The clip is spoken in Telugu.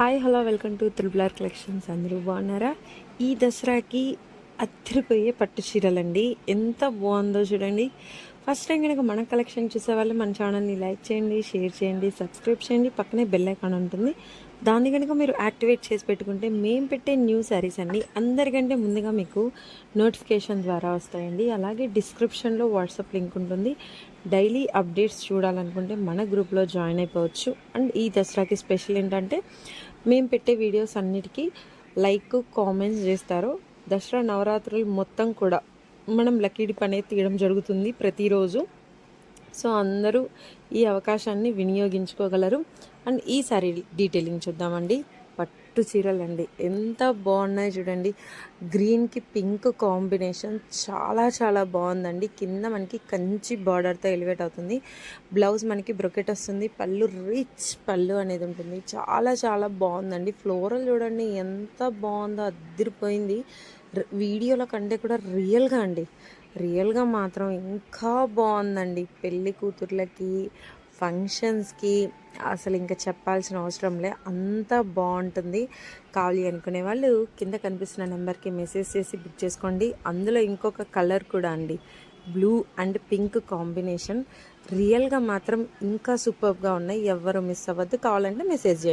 హాయ్ హలో వెల్కమ్ టు త్రిబులర్ కలెక్షన్స్ అందరూ బాగున్నారా? ఈ దసరాకి అద్దరిపోయే పట్టు చీరలండి. ఎంత బాగుందో చూడండి. ఫస్ట్ టైం కనుక మన కలెక్షన్ చూసేవాళ్ళు మన ఛానల్ని లైక్ చేయండి షేర్ చేయండి సబ్స్క్రైబ్ చేయండి. పక్కనే బెల్ ఐకాన్ ఉంటుంది. దాన్ని కనుక మీరు యాక్టివేట్ చేసి పెట్టుకుంటే మేము పెట్టే న్యూ శారీస్ అండి. అందరికంటే ముందుగా మీకు నోటిఫికేషన్ ద్వారా వస్తాయండి. అలాగే డిస్క్రిప్షన్లో వాట్సాప్ లింక్ ఉంటుంది. డైలీ అప్డేట్స్ చూడాలనుకుంటే మన గ్రూప్లో జాయిన్ అయిపోవచ్చు. అండ్ ఈ దసరాకి స్పెషల్ ఏంటంటే మేము పెట్టే వీడియోస్ అన్నిటికీ లైక్ కామెంట్స్ చేస్తారు. దసరా నవరాత్రులు మొత్తం కూడా మనం లక్కీడి పని తీయడం జరుగుతుంది ప్రతిరోజు. సో అందరూ ఈ అవకాశాన్ని వినియోగించుకోగలరు. అండ్ ఈసారి డీటెయిలింగ్ చూద్దామండి. పట్టు చీరలు అండి ఎంత బాగున్నాయి చూడండి. గ్రీన్కి పింక్ కాంబినేషన్ చాలా చాలా బాగుందండి. కింద మనకి కంచి బార్డర్తో ఎలివేట్ అవుతుంది. బ్లౌజ్ మనకి బ్రొకెట్ వస్తుంది. పళ్ళు రిచ్ పళ్ళు అనేది ఉంటుంది. చాలా చాలా బాగుందండి. ఫ్లోరల్ చూడండి ఎంత బాగుందో అద్దరిపోయింది. వీడియోలో వీడియోల కంటే కూడా రియల్గా అండి. రియల్గా మాత్రం ఇంకా బాగుందండి. పెళ్ళి కూతుర్లకి ఫంక్షన్స్కి అసలు ఇంకా చెప్పాల్సిన అవసరం లే. అంత బాగుంటుంది కావాలి అనుకునే వాళ్ళు కింద కనిపిస్తున్న నెంబర్కి మెసేజ్ చేసి బుక్ చేసుకోండి. అందులో ఇంకొక కలర్ కూడా అండి. Blue and pink combination. రియల్గా మాత్రం ఇంకా సూపర్గా ఉన్నాయి. ఎవ్వరు మిస్ అవ్వద్దు. కావాలంటే మెసేజ్ చేయండి.